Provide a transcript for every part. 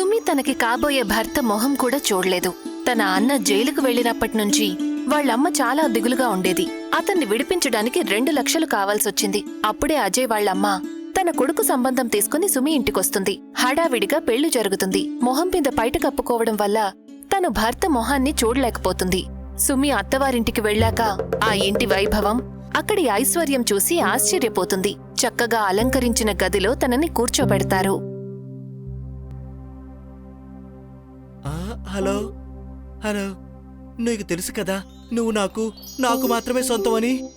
సుమి తనకి కాబోయే భర్త మొహం కూడా చూడలేదు. తన అన్న జైలుకు వెళ్ళినప్పటి నుంచి వాళ్ళమ్మ చాలా దిగులుగా ఉండేది. అతన్ని విడిపించడానికి రెండు లక్షలు కావాల్సొచ్చింది. అప్పుడే అజయ్ వాళ్ళమ్మ తన కొడుకు సంబంధం తీసుకుని సుమి ఇంటికొస్తుంది. హడావిడిగా పెళ్ళి జరుగుతుంది. మొహం మీద పైట కప్పుకోవడం వల్ల తను భర్త మొహాన్ని చూడలేకపోతుంది. సుమి అత్తవారింటికి వెళ్ళాక ఆ ఇంటి వైభవం అక్కడి ఐశ్వర్యం చూసి ఆశ్చర్యపోతుంది. చక్కగా అలంకరించిన గదిలో తనని కూర్చోబెడతారు. హలో? హలో? నీకు తెలుసు కదా నువ్వు నాకు నాకు మాత్రమే సొంతమని?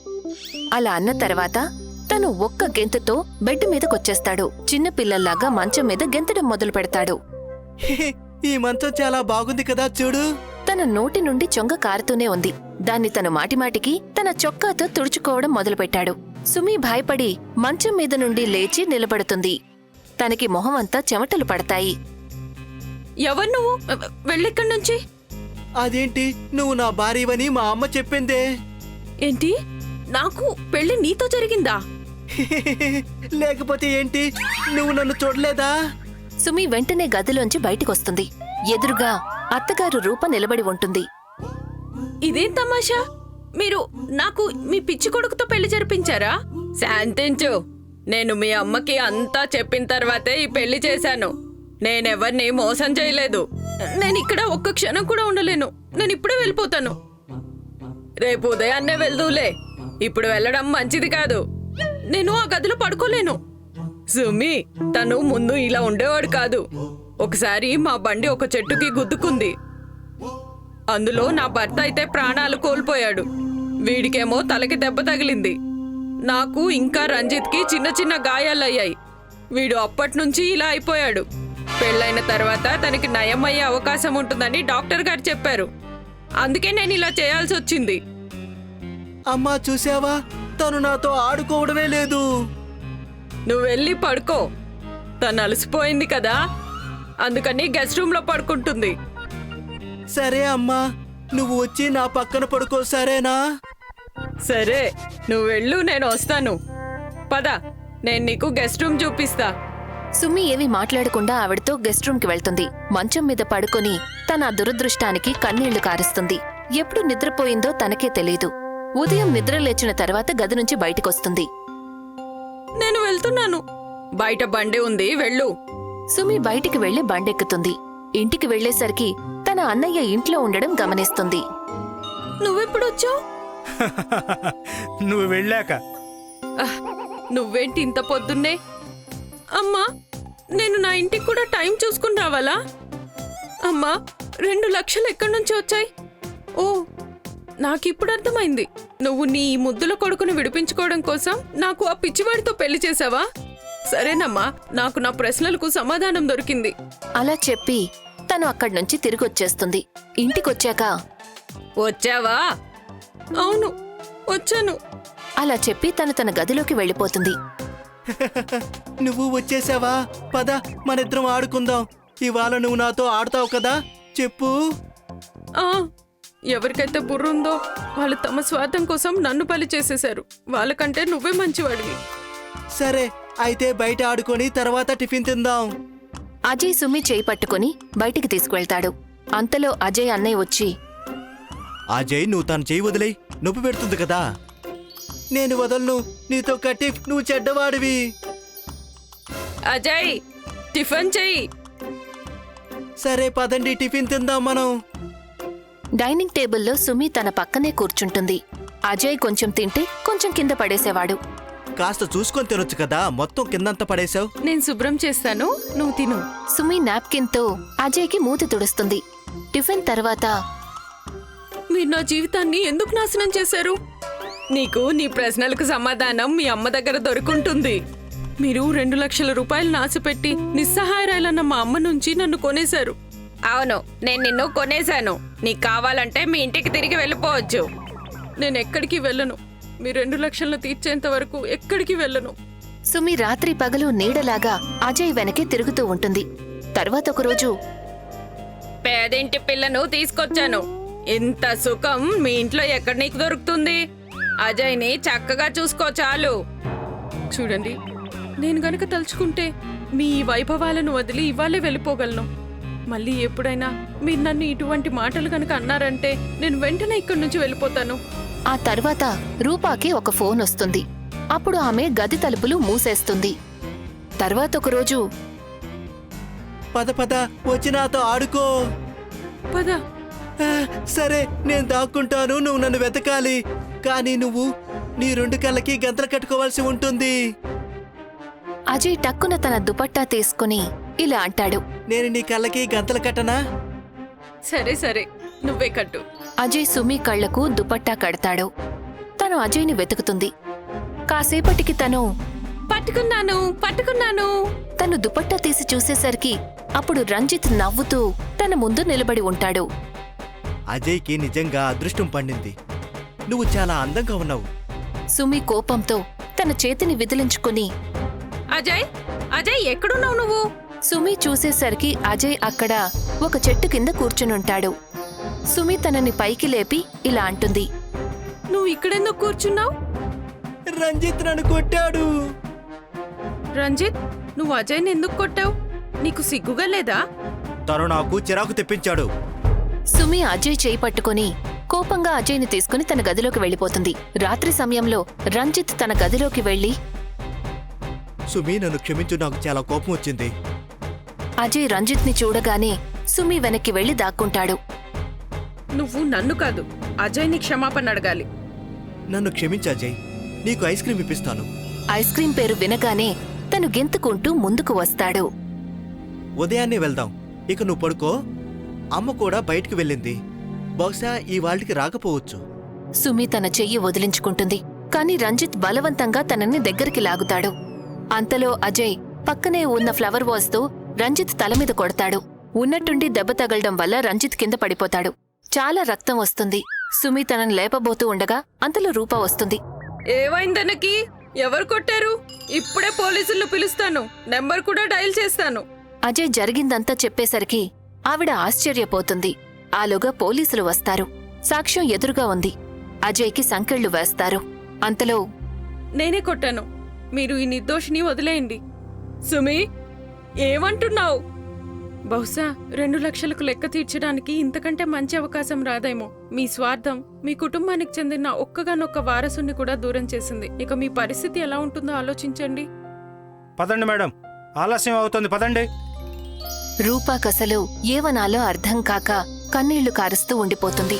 అలా అన్న తర్వాత తను ఒక్క గెంతుతో బెడ్ మీదకొచ్చేస్తాడు. చిన్న పిల్లల్లాగా మంచం మీద గెంతడం మొదలు పెడతాడు. ఈ మంచం చాలా బాగుంది కదా చూడు. తన నోటి నుండి చొంగ కారుతూనే ఉంది. దాన్ని తను మాటిమాటికి తన చొక్కాతో తుడుచుకోవడం మొదలుపెట్టాడు. సుమి భయపడి మంచం మీద నుండి లేచి నిలబడుతుంది. తనకి మొహమంతా చెమటలు పడతాయి. ఎవరు నువ్వు? వెళ్ళిక్కడి నుంచి. అదేంటి? నువ్వు నా భార్యవని మా అమ్మ చెప్పిందే. ఏంటి? నాకు పెళ్ళి నీతో జరిగిందా? లేకపోతే ఏంటి? నువ్వు నన్ను చూడలేదా? సుమి వెంటనే గదిలోంచి బయటికొస్తుంది. ఎదురుగా అత్తగారు రూప నిలబడి ఉంటుంది. ఇదేం తమాషా? మీరు నాకు మీ పిచ్చి కొడుకుతో పెళ్ళి జరిపించారా? శాంతించు. నేను మీ అమ్మకి అంతా చెప్పిన తర్వాతే ఈ పెళ్ళి చేశాను. నేనెవర్ని మోసం చేయలేదు. నేను ఇక్కడ ఒక్క క్షణం కూడా ఉండలేను. నేను ఇప్పుడే వెళ్ళిపోతాను. రేపు ఉదయాన్నే వెళ్దూలే. ఇప్పుడు వెళ్ళడం మంచిది కాదు. నేను ఆ గదిలో పడుకోలేను. సుమి తను ముందు ఇలా ఉండేవాడు కాదు. ఒకసారి మా బండి ఒక చెట్టుకి గుద్దుకుంది. అందులో నా భర్త అయితే ప్రాణాలు కోల్పోయాడు. వీడికేమో తలకి దెబ్బ తగిలింది. నాకు ఇంకా రంజిత్కి చిన్న చిన్న గాయాలయ్యాయి. వీడు అప్పటి నుంచి ఇలా అయిపోయాడు. పెళ్ళైన తర్వాత తనకి నయమయ్యే అవకాశం ఉంటుందని డాక్టర్ గారు చెప్పారు. అందుకే నేను ఇలా చేయాల్సి వచ్చింది. అమ్మా చూసావా తను నాతో ఆడుకోవడమే లేదు. నువ్వు వెళ్ళి పడుకో. తను అలసిపోయింది కదా? అందుకని గెస్ట్ రూమ్లో పడుకుంటుంది. సరే అమ్మా నువ్వు వచ్చి నా పక్కన పడుకో సరేనా? సరే నువ్వు వెళ్ళు నేను వస్తాను. పద నేను నీకు గెస్ట్ రూమ్ చూపిస్తా. సుమి ఏమీ మాట్లాడకుండా ఆవిడతో గెస్ట్ రూమ్కి వెళ్తుంది. మంచం మీద పడుకొని తన దురదృష్టానికి కన్నీళ్ళు కారుస్తుంది. ఎప్పుడు నిద్రపోయిందో తనకే తెలీదు. ఉదయం నిద్ర లేచిన తర్వాత గది నుంచి బయటికొస్తుంది. నేను వెళ్తున్నాను. బయట బండి ఉంది వెళ్ళు. సుమి బయటికి వెళ్ళి బండెక్కుతుంది. ఇంటికి వెళ్ళేసరికి తన అన్నయ్య ఇంట్లో ఉండడం గమనిస్తుంది. నువ్వెప్పుడు వచ్చావు నువ్వు వెళ్ళాక. నువ్వేంటి ఇంత పొద్దున్నే? అమ్మా నేను నా ఇంటికి కూడా టైం చూసుకుని రావాలా? అమ్మా రెండు లక్షలు ఎక్కడి నుంచి వచ్చాయి? ఓ నాకిప్పుడు అర్థమైంది. నువ్వు నీ ముద్దుల కొడుకును విడిపించుకోవడం కోసం నాకు ఆ పిచ్చివాడితో పెళ్ళి చేసావా సరేనమ్మా నాకు నా ప్రశ్నలకు సమాధానం దొరికింది. అలా చెప్పి తను అక్కడి నుంచి తిరిగొచ్చేస్తుంది. ఇంటికొచ్చాక వచ్చావా? అవును వచ్చాను. అలా చెప్పి తను తన గదిలోకి వెళ్ళిపోతుంది. నువ్వు వచ్చేసావా? పద మనిద్దరం ఆడుకుందాం. ఇవాళ నువ్వు నాతో ఆడతావు కదా? చెప్పు. ఆ ఎవరికైతే బుర్ర ఉందో వాళ్ళు తమ స్వార్థం కోసం నన్ను బలి చేసేశారు. వాళ్ళకంటే నువ్వే మంచివాడివి. సరే అయితే బయట ఆడుకొని తర్వాత టిఫిన్ తిందాం. అజయ్ సుమి చేయి పట్టుకుని బయటికి తీసుకువెళ్తాడు. అంతలో అజయ్ అన్నయ్య వచ్చి అజయ్ నువ్వు తను చేయి వదిలేయి. నొప్పి పెడుతుంది కదా? నేను వదలను. నీతో కట్టి నువ్వు చెడ్డవాడివి. అజయ్ టిఫిన్ చెయ్యి. సరే పదండి టిఫిన్ తిందాం మనం. డైనింగ్ టేబుల్లో సుమి తన పక్కనే కూర్చుంటుంది. అజయ్ కొంచెం తింటే కొంచెం కింద పడేసేవాడు. కాస్త చూసుకొని తినొచ్చు కదా మొత్తం కిందంతా పడేశావు. నేను శుభ్రం చేస్తాను నువ్వు తిను. సుమి నాప్కిన్తో అజయ్కి మూతి తుడుస్తుంది. టిఫిన్ తర్వాత మీరు నా జీవితాన్ని ఎందుకు నాశనం చేశారు? నీకు నీ ప్రశ్నలకు సమాధానం మీ అమ్మ దగ్గర దొరుకుంటుంది. మీరు రెండు లక్షల రూపాయలు నాశపెట్టి నిస్సహాయరాలన్న మా అమ్మ నుంచి నన్ను కొనేశారు. అవును నేను నిన్ను కొనేశాను. నీకు కావాలంటే మీ ఇంటికి తిరిగి వెళ్ళిపోవచ్చు. నేను ఎక్కడికి వెళ్ళను. మీ రెండు లక్షలను తీర్చేంత వరకు ఎక్కడికి వెళ్ళను. సుమి రాత్రి పగలు నీడలాగా అజయ్ వెనకే తిరుగుతూ ఉంటుంది. తర్వాత ఒకరోజు పేదింటి పిల్లను తీసుకొచ్చాను. ఇంత సుఖం మీ ఇంట్లో ఎక్కడ నీకు దొరుకుతుంది? అజయ్ని చక్కగా చూసుకో చాలు. చూడండి నేను గనక తలుచుకుంటే మీ ఈ వైభవాలను వదిలి ఇవాళే వెళ్ళిపోగలను. మళ్ళీ ఎప్పుడైనా మీరు నన్ను ఇటువంటి మాటలు కనుక అన్నారంటే నేను వెంటనే ఇక్కడి నుంచి వెళ్ళిపోతాను. ఆ తర్వాత రూపాకి ఒక ఫోన్ వస్తుంది. అప్పుడు ఆమె గది తలుపులు మూసేస్తుంది. తర్వాత ఒకరోజు పద పద వచ్చి నాతో ఆడుకో. పద. సరే నేను దాక్కుంటాను నువ్వు నన్ను వెతకాలి. కానీ నువ్వు నీ రెండు కళ్ళకి గంతలు కట్టుకోవాల్సి ఉంటుంది. అజయ్ టక్కున తన దుపట్టా తీసుకుని ఇలా అంటాడు. నేను నీ కళ్ళకి గంతలు కట్టనా? సరే సరే నువ్వే కట్టు. అజయ్ సుమి కళ్ళకు దుపట్టా కడతాడు. తను అజయ్ని వెతుకుతుంది. కాసేపటికి తను పట్టుకున్నాను పట్టుకున్నాను. తను దుపట్టా తీసి చూసేసరికి అప్పుడు రంజిత్ నవ్వుతూ తన ముందు నిలబడి ఉంటాడు. అజయ్కి నిజంగా అదృష్టం పండింది. నువ్వు చాలా అందంగా ఉన్నావు. సుమి కోపంతో తన చేతిని విదిలించుకుని అజయ్ అజయ్ ఎక్కడున్నావు నువ్వు? సుమి చూసేసరికి అజయ్ అక్కడ ఒక చెట్టు కింద కూర్చునుంటాడు. సుమి తనని పైకి లేపి ఇలా అంటుంది. నువ్వు ఇక్కడెందుకు కూర్చున్నావు? రంజిత్ నన్ను కొట్టాడు. రంజిత్ నువ్వు అజయ్ని ఎందుకు కొట్టావు? నీకు సిగ్గుగా లేదా? తను నాకు చిరాకు తెప్పించాడు. సుమి అజయ్ చేయి పట్టుకుని కోపంగా అజయ్ని తీసుకుని తన గదిలోకి వెళ్ళిపోతుంది. రాత్రి సమయంలో రంజిత్ తన గదిలోకి వెళ్ళి సుమి నన్ను క్షమించు నాకు చాలా కోపం వచ్చింది. అజయ్ రంజిత్ని చూడగానే సుమి వెనక్కి వెళ్ళి దాక్కుంటాడు. నువ్వు నన్ను కాదు అజయ్ని క్షమాపణ అడగాలి. నన్ను క్షమించు అజయ్ నీకు ఐస్ క్రీమ్ ఇప్పిస్తాను. ఐస్ క్రీం పేరు వినగానే తను గెంతుకుంటూ ముందుకు వస్తాడు. ఉదయాన్నే వెళ్దాం ఇక నువ్వు పడుకో. అమ్మ కూడా బయటికి వెళ్ళింది. బహుశా ఈ వాళ్ళకి రాకపోవచ్చు. సుమి తన చెయ్యి వదిలించుకుంటుంది. కాని రంజిత్ బలవంతంగా తనని దగ్గరికి లాగుతాడు. అంతలో అజయ్ పక్కనే ఉన్న ఫ్లవర్ వాజ్తో రంజిత్ తల మీద కొడతాడు. ఉన్నట్టుండి దెబ్బ తగలడం వల్ల రంజిత్ కింద పడిపోతాడు. చాలా రక్తం వస్తుంది. సుమి తనని లేపబోతూ ఉండగా అంతలో రూప వస్తుంది. ఏమైందనకి ఎవరు కొట్టారు? ఇప్పుడే పోలీసులను పిలుస్తాను. నెంబర్ కూడా డయల్ చేస్తాను. అజయ్ జరిగిందంతా చెప్పేసరికి ఆవిడ ఆశ్చర్యపోతుంది. ఆలోగా పోలీసులు వస్తారు. సాక్ష్యం ఎదురుగా ఉంది. అజయ్కి సంకెళ్ళు వేస్తారు. అంతలో నేనే కొట్టాను. మీరు ఈ నిర్దోషిని వదిలేయండి. సుమి ఏమంటున్నావు? బహుశా రెండు లక్షలకు లెక్క తీర్చడానికి ఇంతకంటే మంచి అవకాశం రాదేమో. మీ స్వార్థం మీ కుటుంబానికి చెందిన ఒక్కగానొక్క వారసుని కూడా దూరం చేసింది. ఇక మీ పరిస్థితి ఎలా ఉంటుందో ఆలోచించండి. పదండి మేడం. ఆలస్యం అవుతుంది. పదండి. రూపాకసలు ఏవనాలో అర్థం కాక కన్నీళ్ళు కారుస్తూ ఉండిపోతుంది.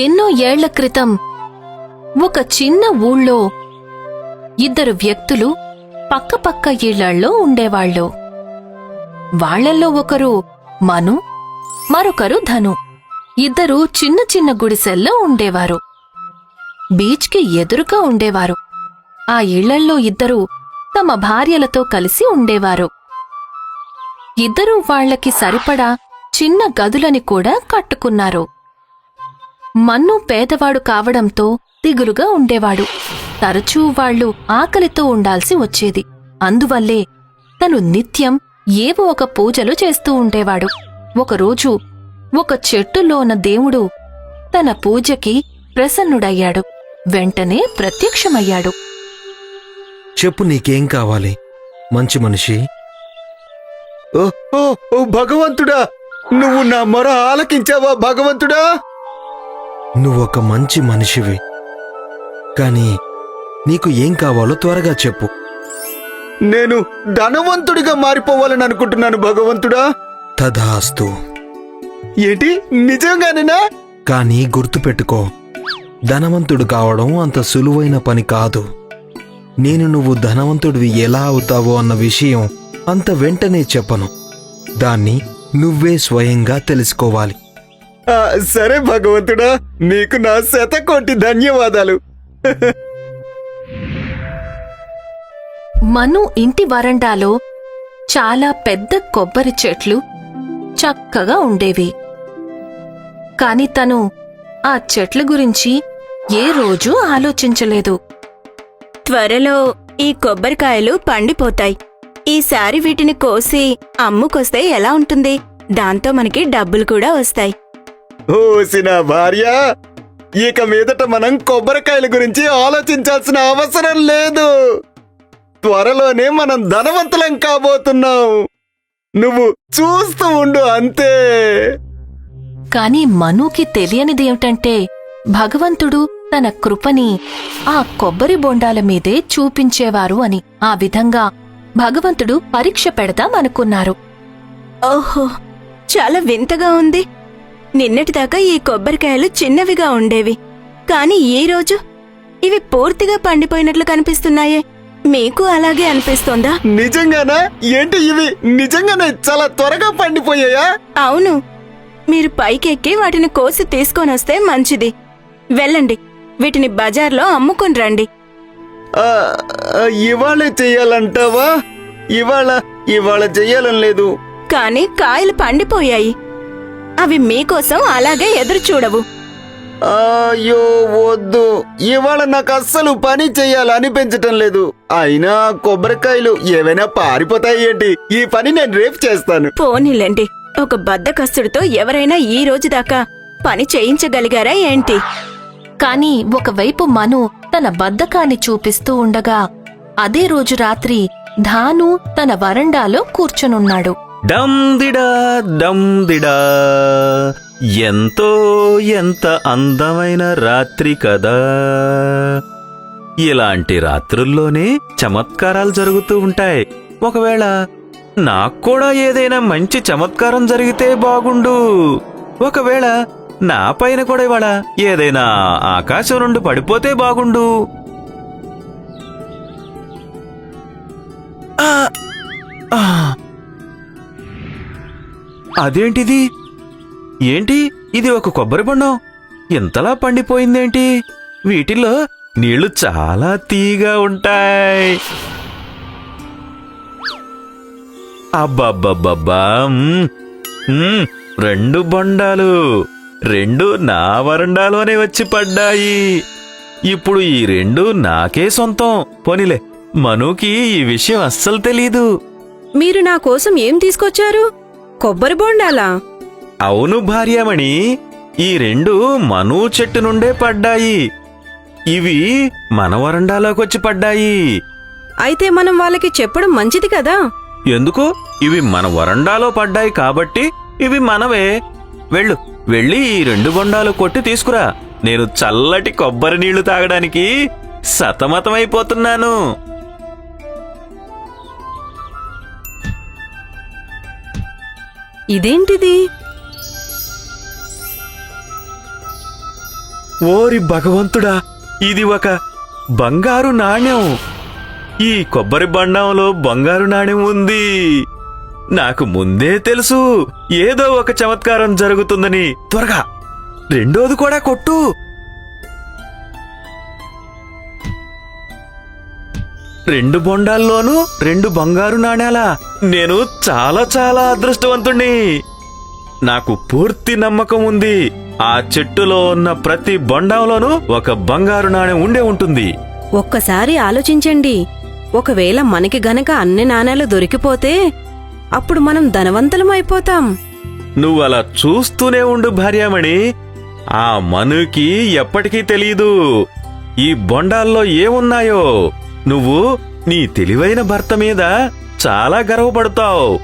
ఎన్నో ఏళ్ళ క్రితం ఒక చిన్న ఊళ్ళో ఇద్దరు వ్యక్తులు పక్కపక్క ఇళ్ళల్లో ఉండేవాళ్ళు. వాళ్ళల్లో ఒకరు మను మరొకరు ధను. ఇద్దరు చిన్న చిన్న గుడిసెల్లో ఉండేవారు. బీచ్కి ఎదురుగా ఉండేవారు. ఆ ఇళ్ళల్లో ఇద్దరు తమ భార్యలతో కలిసి ఉండేవారు. ఇద్దరూ వాళ్ళకి సరిపడా చిన్న గదులని కూడా కట్టుకున్నారు. మన్ను పేదవాడు కావడంతో దిగులుగా ఉండేవాడు. తరచూ వాళ్ళు ఆకలితో ఉండాల్సి వచ్చేది. అందువల్లే తను నిత్యం ఏవో ఒక పూజలు చేస్తూ ఉండేవాడు. ఒకరోజు ఒక చెట్టులోన దేవుడు తన పూజకి ప్రసన్నుడయ్యాడు. వెంటనే ప్రత్యక్షమయ్యాడు. చెప్పు నీకేం కావాలి? మంచి మనిషి. ఓ ఓ భగవంతుడా! నువ్వు నా మొర ఆలకించావా భగవంతుడా? నువ్వొక మంచి మనిషివి. కానీ నీకు ఏం కావాలో త్వరగా చెప్పు. నేను ధనవంతుడిగా మారిపోవాలని అనుకుంటున్నాను భగవంతుడా. తదాస్తు. ఏంటి? నిజంగానేనా? కానీ గుర్తుపెట్టుకో ధనవంతుడు కావడం అంత సులువైన పని కాదు. నేను నువ్వు ధనవంతుడివి ఎలా అవుతావో అన్న విషయం అంత వెంటనే చెప్పను. దాన్ని నువ్వే స్వయంగా తెలుసుకోవాలి. ఆ, సరే భగవంతుడా నీకు నా శతకోటి ధన్యవాదాలు. మను ఇంటి వరండాలో చాలా పెద్ద కొబ్బరి చెట్లు చక్కగా ఉండేవి. కాని తను ఆ చెట్ల గురించి ఏ రోజూ ఆలోచించలేదు. త్వరలో ఈ కొబ్బరికాయలు పండిపోతాయి. ఈసారి వీటిని కోసి అమ్ముకొస్తే ఎలా ఉంటుంది? దాంతో మనకి డబ్బులు కూడా వస్తాయి. ఓసిన భార్య ఇక మీదట మనం కొబ్బరికాయల గురించి ఆలోచించాల్సిన అవసరం లేదు. త్వరలోనే మనం ధనవంతులం కాబోతున్నాం. నువ్వు చూస్తూ ఉండు అంతే. కాని మనుకి తెలియనిదేమిటంటే భగవంతుడు తన కృపని ఆ కొబ్బరి బొండాల మీదే చూపించేవారు అని. ఆ విధంగా భగవంతుడు పరీక్ష పెడదామనుకున్నారు ఓహో చాలా వింతగా ఉంది. నిన్నటిదాకా ఈ కొబ్బరికాయలు చిన్నవిగా ఉండేవి. కాని ఈ రోజు ఇవి పూర్తిగా పండిపోయినట్లు కనిపిస్తున్నాయే. మీకు అలాగే అనిపిస్తోందా? నిజంగానా? ఏంటి ఇవి? నిజంగానే చాలా త్వరగా పండిపోయాయా? అవును. మీరు పైకెక్కి వాటిని కోసి తీసుకొనొస్తే మంచిది. వెళ్ళండి. వీటిని బజార్లో అమ్ముకుని రండి. ఇవాళే చెయ్యాలంటావా? ఇవాళ ఇవాళ చెయ్యాలని లేదు. కాని కాయలు పండిపోయాయి. అవి మీకోసం అలాగే ఎదురు చూడవు. అయ్యో వద్దు. ఇవాళ నాకు అస్సలు పని చెయ్యాలనిపించటం లేదు. అయినా కొబ్బరికాయలు ఏవైనా పారిపోతాయి ఏంటి? ఈ పని నేను రేపు చేస్తాను. పోనీలేండి. ఒక బద్దకస్తుడితో ఎవరైనా ఈ రోజు దాకా పని చేయించగలిగారా ఏంటి? కాని ఒకవైపు మను తన బద్ధకాన్ని చూపిస్తూ ఉండగా అదే రోజు రాత్రి ధాను తన వరండాలో కూర్చునున్నాడు. డమ్ దిడా ఎంతో ఎంత అందమైన రాత్రి కదా. ఇలాంటి రాత్రుల్లోనే చమత్కారాలు జరుగుతూ ఉంటాయి. ఒకవేళ నాకు కూడా ఏదైనా మంచి చమత్కారం జరిగితే బాగుండు. ఒకవేళ నా పైన కూడా ఇవాళ ఏదైనా ఆకాశం నుండి పడిపోతే బాగుండు. అదేంటిది? ఏంటి? ఇది ఒక కొబ్బరి బొండం. ఇంతలా పండిపోయిందేంటి? వీటిల్లో నీళ్ళు చాలా తీగా ఉంటాయి. అబ్బబ్బబ్బబ్బా రెండు బొండాలు. రెండు నా వరండాలోనే వచ్చి పడ్డాయి. ఇప్పుడు ఈ రెండు నాకే సొంతం. పోనీలే మనుకి ఈ విషయం అస్సలు తెలీదు. మీరు నా కోసం ఏం తీసుకొచ్చారు? కొబ్బరి బొండాలా? అవును భార్యామణి ఈ రెండు మను చెట్టు నుండే పడ్డాయి. ఇవి మన వరండాలోకొచ్చి పడ్డాయి. అయితే మనం వాళ్ళకి చెప్పడం మంచిది కదా? ఎందుకు? ఇవి మన వరండాలో పడ్డాయి కాబట్టి ఇవి మనవే. వెళ్ళు. వెళ్ళి ఈ రెండు బొండాలు కొట్టి తీసుకురా. నేను చల్లటి కొబ్బరి నీళ్ళు తాగడానికి సతమతమైపోతున్నాను. ఇదేంటిది? ఓరి భగవంతుడా ఇది ఒక బంగారు నాణ్యం. ఈ కొబ్బరి బండంలో బంగారు నాణ్యం ఉంది. నాకు ముందే తెలుసు. ఏదో ఒక చమత్కారం జరుగుతుందని. త్వరగా. రెండోది కూడా కొట్టు. రెండు బొండాల్లోనూ రెండు బంగారు నాణేలా. నేను చాలా చాలా అదృష్టవంతుణ్ణి. నాకు పూర్తి నమ్మకం ఉంది. ఆ చెట్టులో ఉన్న ప్రతి బొండంలోనూ ఒక బంగారు నాణెం ఉండే ఉంటుంది. ఒక్కసారి ఆలోచించండి. ఒకవేళ మనకి గనక అన్ని నాణేలు దొరికిపోతే అప్పుడు మనం ధనవంతులం అయిపోతాం. నువ్వు అలా చూస్తూనే ఉండు భార్యామణి. ఆ మనుకి ఎప్పటికీ తెలియదు ఈ బొండాల్లో ఏమున్నాయో? నువ్వు నీ తెలివైన భర్త మీద చాలా గర్వపడతావు.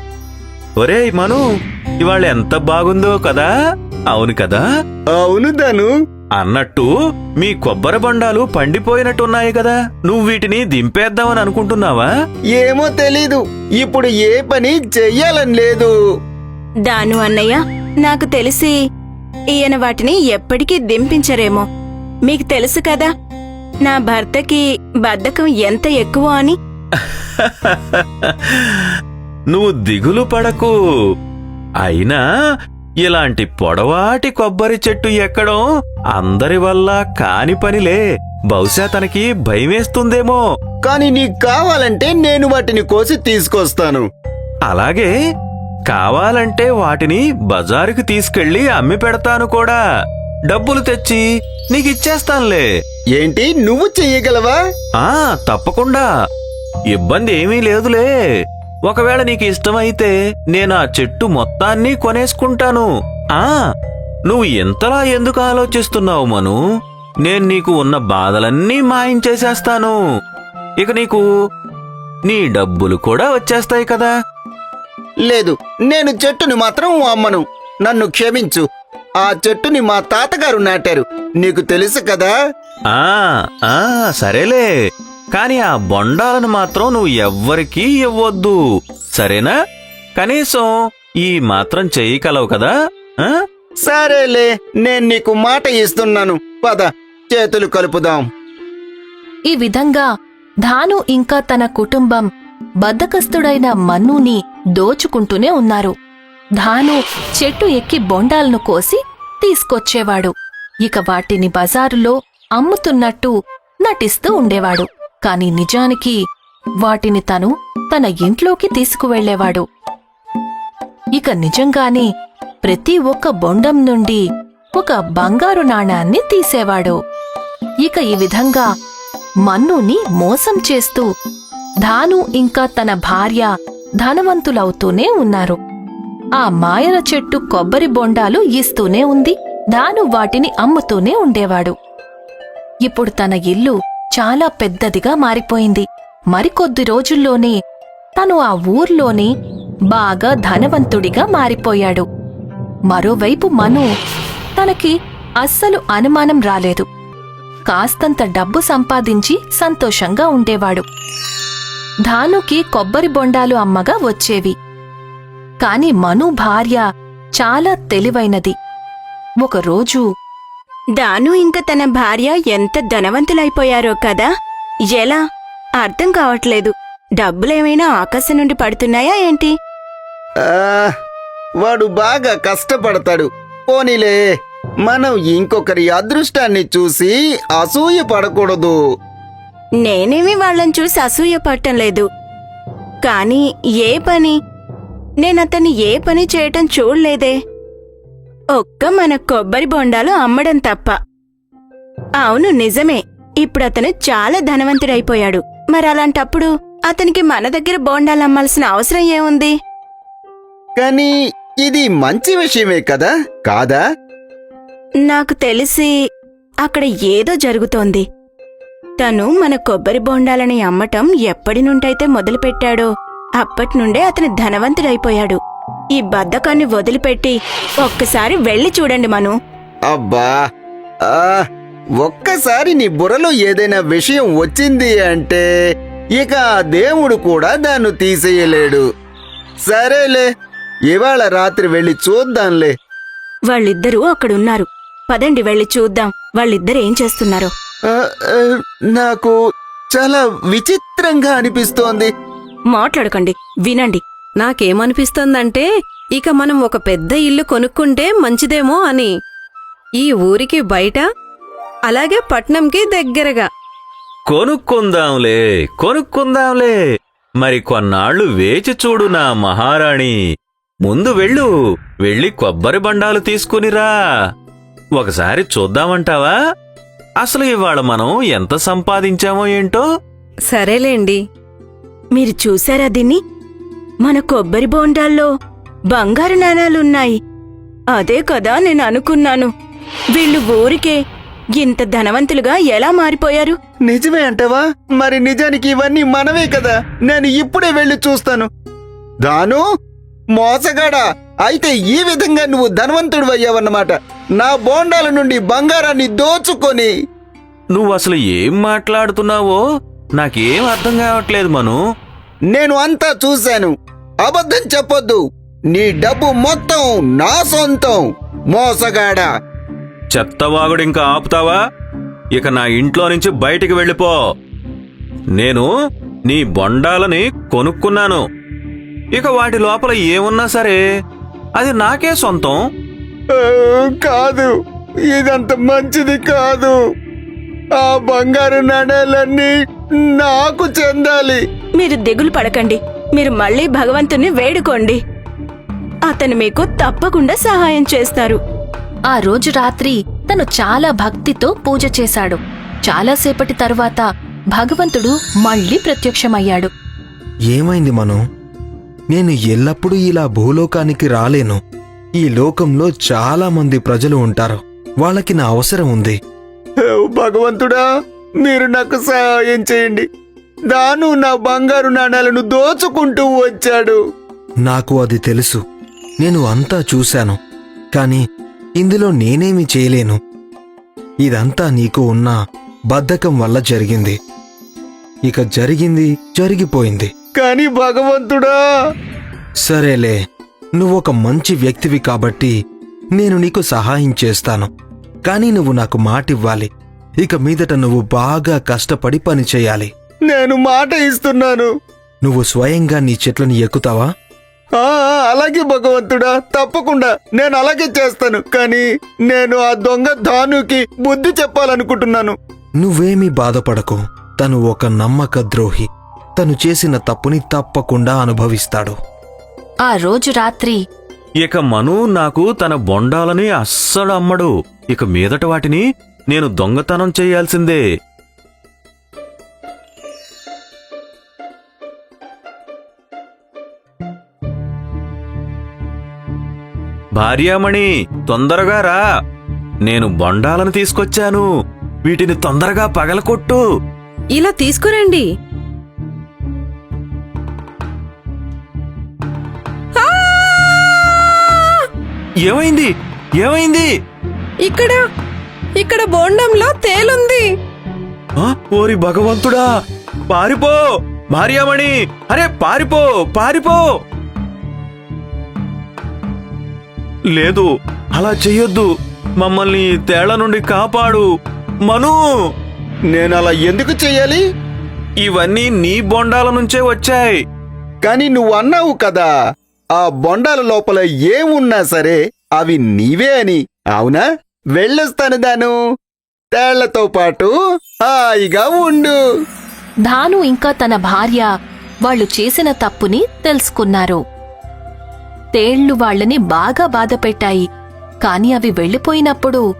ఒరేయ్ మను ఇవాళ ఎంత బాగుందో కదా? అవును కదా? అవును ధను. అన్నట్టు మీ కొబ్బరి బొండాలు పండిపోయినట్టున్నాయి కదా. నువ్వు వీటిని దింపేద్దామని అనుకుంటున్నావా? ఏమో తెలీదు. ఇప్పుడు ఏ పని చెయ్యాలని లేదు. దాను అన్నయ్య నాకు తెలిసి ఈయన వాటిని ఎప్పటికీ దింపించరేమో. మీకు తెలుసు కదా నా భర్తకి బద్ధకం ఎంత ఎక్కువ అని. నువ్వు దిగులు పడకు. అయినా ఇలాంటి పొడవాటి కొబ్బరి చెట్టు ఎక్కడం అందరి వల్ల కాని పనిలే. బహుశా తనకి భయమేస్తుందేమో. కానీ నీకు కావాలంటే నేను వాటిని కోసి తీసుకొస్తాను. అలాగే కావాలంటే వాటిని బజారుకి తీసుకెళ్ళి అమ్మి పెడతాను కూడా. డబ్బులు తెచ్చి నీకిచ్చేస్తానులే ఏంటి? నువ్వు చెయ్యగలవా? ఆ తప్పకుండా. ఇబ్బంది ఏమీ లేదులే. ఒకవేళ నీకు ఇష్టమైతే నేను ఆ చెట్టు మొత్తాన్ని కొనేసుకుంటాను. ఆ నువ్వు ఎంతలా ఎందుకు ఆలోచిస్తున్నావు మను? నేను నీకు ఉన్న బాధలన్నీ మాయించేసేస్తాను ఇక నీకు నీ డబ్బులు కూడా వచ్చేస్తాయి కదా? లేదు నేను చెట్టుని మాత్రం అమ్మను. నన్ను క్షమించు. ఆ చెట్టుని మా తాతగారు నాటారు. నీకు తెలుసు కదా? ఆ ఆ సరేలే. కాని ఆ బొండాలను మాత్రం నువ్వు ఎవ్వరికీ ఇవ్వొద్దు. సరేనా? కనీసం ఈ మాత్రం చెయ్యగలవు కదా? ఆ? సరేలే నేను నీకు మాట ఇస్తున్నాను. పద చేతులు కలుపుదాం. ఈ విధంగా ధాను ఇంకా తన కుటుంబం బద్దకస్తుడైన మన్నుని దోచుకుంటూనే ఉన్నారు. ధాను చెట్టు ఎక్కి బొండాలను కోసి తీసుకొచ్చేవాడు. ఇక వాటిని బజారులో అమ్ముతున్నట్టు నటిస్తూ ఉండేవాడు. కాని నిజానికి వాటిని తను తన ఇంట్లోకి తీసుకువెళ్ళేవాడు. ఇక నిజంగానే ప్రతి ఒక్క బొండం నుండి ఒక బంగారు నాణాన్ని తీసేవాడు. ఇక ఈ విధంగా మన్నుని మోసం చేస్తూ ధాను ఇంకా తన భార్య ధనవంతులవుతూనే ఉన్నారు. ఆ మాయల చెట్టు కొబ్బరి బొండాలు ఇస్తూనే ఉంది. ధాను వాటిని అమ్ముతూనే ఉండేవాడు. ఇప్పుడు తన ఇల్లు చాలా పెద్దదిగా మారిపోయింది. మరికొద్ది రోజుల్లోనే తను ఆ ఊర్లోనే బాగా ధనవంతుడిగా మారిపోయాడు. మరోవైపు మను తనకి అస్సలు అనుమానం రాలేదు. కాస్తంత డబ్బు సంపాదించి సంతోషంగా ఉండేవాడు. ధానుకి కొబ్బరి బొండాలు అమ్మగా వచ్చేవి. కాని మను భార్య చాలా తెలివైనది. ఒకరోజు దాను ఇంకా తన భార్య ఎంత ధనవంతులైపోయారో కదా? ఎలా? అర్థం కావట్లేదు. డబ్బులేమైనా ఆకాశం నుండి పడుతున్నాయా ఏంటి? వాడు బాగా కష్టపడతాడు. పోనీలే మనం ఇంకొకరి అదృష్టాన్ని చూసి అసూయ పడకూడదు. నేనేమి వాళ్ళని చూసి అసూయ పట్టం లేదు. కానీ ఏ పని? నేనతన్ని ఏ పని చేయటం చూడలేదే. ఒక్క మన కొబ్బరి బొండాలు అమ్మడం తప్ప. అవును నిజమే. ఇప్పుడు అతను చాలా ధనవంతుడైపోయాడు. మరి అలాంటప్పుడు అతనికి మన దగ్గర బోండాలు అమ్మాల్సిన అవసరం ఏముంది? కానీ ఇది మంచి విషయమే కదా? కాదా? నాకు తెలిసి అక్కడ ఏదో జరుగుతోంది. తను మన కొబ్బరి బొండాలని అమ్మటం ఎప్పటి నుండైతే మొదలుపెట్టాడో అప్పట్నుండే అతను ధనవంతుడైపోయాడు. ఈ బద్ధకాన్ని వదిలిపెట్టి ఒక్కసారి వెళ్ళి చూడండి మను. అబ్బా ఆ ఒక్కసారి నీ బుర్రలో ఏదైనా విషయం వచ్చింది అంటే ఇక ఆ దేవుడు కూడా దాన్ని తీసేయలేడు. సరేలే ఇవాళ రాత్రి వెళ్ళి చూద్దాంలే. వాళ్ళిద్దరూ అక్కడున్నారు. పదండి వెళ్ళి చూద్దాం వాళ్ళిద్దరు ఏం చేస్తున్నారో. ఆ, ఆ, నాకు చాలా విచిత్రంగా అనిపిస్తోంది. మాట్లాడకండి వినండి. నాకేమనిపిస్తోందంటే ఇక మనం ఒక పెద్ద ఇల్లు కొనుక్కుంటే మంచిదేమో అని. ఈ ఊరికి బయట అలాగే పట్నంకి దగ్గరగా. కొనుక్కుందాంలే కొనుక్కుందాంలే. మరి కొన్నాళ్ళు వేచి చూడు నా మహారాణి. ముందు వెళ్ళు వెళ్ళి కొబ్బరి బండాలు తీసుకునిరా ఒకసారి చూద్దామంటావా? అసలు ఇవాళ మనం ఎంత సంపాదించామో ఏంటో? సరేలేండి. మీరు చూసారా దీన్ని? మన కొబ్బరి బోండాల్లో బంగారు నాణాలున్నాయి. అదే కదా నేను అనుకున్నాను. వీళ్ళు ఊరికే ఇంత ధనవంతులుగా ఎలా మారిపోయారు? నిజమే అంటావా? మరి నిజానికి ఇవన్నీ మనవే కదా? నేను ఇప్పుడే వెళ్ళి చూస్తాను. దాను మోసగాడా? అయితే ఈ విధంగా నువ్వు ధనవంతుడు అయ్యావన్నమాట. నా బోండాల నుండి బంగారాన్ని దోచుకొని. నువ్వు అసలు ఏం మాట్లాడుతున్నావో నాకేం అర్థం కావట్లేదు మను. నేను అంతా చూశాను. అబద్ధం చెప్పొద్దు. నీ డబ్బు మొత్తం నా సొంతం. మోసగాడా. చెత్తవాగుడింకా ఆపుతావా? ఇక నా ఇంట్లో నుంచి బయటికి వెళ్ళిపో. నేను నీ బొండాలని కొనుక్కున్నాను. ఇక వాటి లోపల ఏమున్నా సరే అది నాకే సొంతం. కాదు. ఇదంత మంచిది కాదు. ఆ బంగారు నాణేలన్నీ నాకు చెందాలి. మీరు దిగులు పడకండి. మీరు మళ్ళీ భగవంతుణ్ణి వేడుకోండి. అతను మీకు తప్పకుండా సహాయం చేస్తారు. ఆ రోజు రాత్రి తను చాలా భక్తితో పూజ చేశాడు. చాలాసేపటి తరువాత భగవంతుడు మళ్ళీ ప్రత్యక్షమయ్యాడు. ఏమైంది మనం? నేను ఎల్లప్పుడూ ఇలా భూలోకానికి రాలేను. ఈ లోకంలో చాలా మంది ప్రజలు ఉంటారు. వాళ్ళకి నా అవసరం ఉంది. ఓ భగవంతుడా మీరు నాకు సహాయం చేయండి. దాను నా బంగారు నాణాలను దోచుకుంటూ వచ్చాడు. నాకు అది తెలుసు. నేను అంతా చూశాను. కాని ఇందులో నేనేమి చేయలేను. ఇదంతా నీకు ఉన్న బద్ధకం వల్ల జరిగింది. ఇక జరిగింది జరిగిపోయింది. కానీ భగవంతుడా! సరేలే నువ్వొక మంచి వ్యక్తివి కాబట్టి నేను నీకు సహాయం చేస్తాను. కానీ నువ్వు నాకు మాటివ్వాలి. ఇక మీదట నువ్వు బాగా కష్టపడి పని చేయాలి. నేను మాట ఇస్తున్నాను. నువ్వు స్వయంగా నీ చెట్లను ఎక్కుతావా? ఆ అలాగే భగవంతుడా తప్పకుండా నేను అలాగే చేస్తాను కానీ నేను ఆ దొంగ ధానుకి బుద్ధి చెప్పాలనుకుంటున్నాను. నువ్వేమీ బాధపడకు తను ఒక నమ్మక ద్రోహి. తను చేసిన తప్పుని తప్పకుండా అనుభవిస్తాడు. ఆ రోజు రాత్రి ఇక మను నాకు తన బొండాలని అస్సలు అమ్మడు. ఇక మీదట వాటిని నేను దొంగతనం చేయాల్సిందే. భార్యామణి తొందరగా రా. నేను బొండాలను తీసుకొచ్చాను. వీటిని తొందరగా పగలకొట్టు. ఇలా తీసుకురండి. ఏమైంది? ఏమైంది? ఇక్కడ ఇక్కడ బోండంలో తేలుంది. ఓరి భగవంతుడా! పారిపో! భార్యామణి! అరే పారిపో! పారిపో! లేదు అలా చెయ్యొద్దు. మమ్మల్ని తేళ్ళ నుండి కాపాడు. మను! నేను అలా ఎందుకు చెయ్యాలి? ఇవన్నీ నీ బొండాల నుంచే వచ్చాయి. కానీ నువ్వు అన్నావు కదా ఆ బొండాల లోపల ఏమున్నా సరే అవి నీవే అని. అవునా? వెళ్ళొస్తాను దాను తేళ్ళతో పాటు హాయిగా ఉండు. ధాను ఇంకా తన భార్య వాళ్ళు చేసిన తప్పుని తెలుసుకున్నారు. తేళ్ళు వాళ్ళని బాగా బాధపెట్టాయి. కాని అవి వెళ్ళిపోయినప్పుడు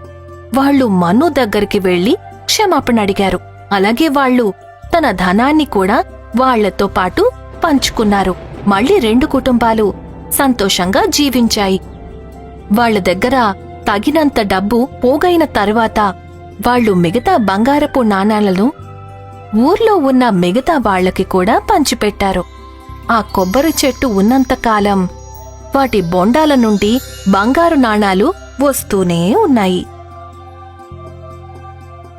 వాళ్ళు మన్ను దగ్గరికి వెళ్ళి క్షమాపణ అడిగారు. అలాగే వాళ్ళు తన ధనాన్ని కూడా వాళ్ళతో పాటు పంచుకున్నారు. మళ్ళీ రెండు కుటుంబాలు సంతోషంగా జీవించాయి. వాళ్ళ దగ్గర తగినంత డబ్బు పోగైన తర్వాత వాళ్ళు మిగతా బంగారపు నాణాలను ఊర్లో ఉన్న మిగతా వాళ్ళకి కూడా పంచిపెట్టారు. ఆ కొబ్బరి చెట్టు ఉన్నంతకాలం వాటి బొండాల నుండి బంగారు నాణాలు వస్తూనే ఉన్నాయి.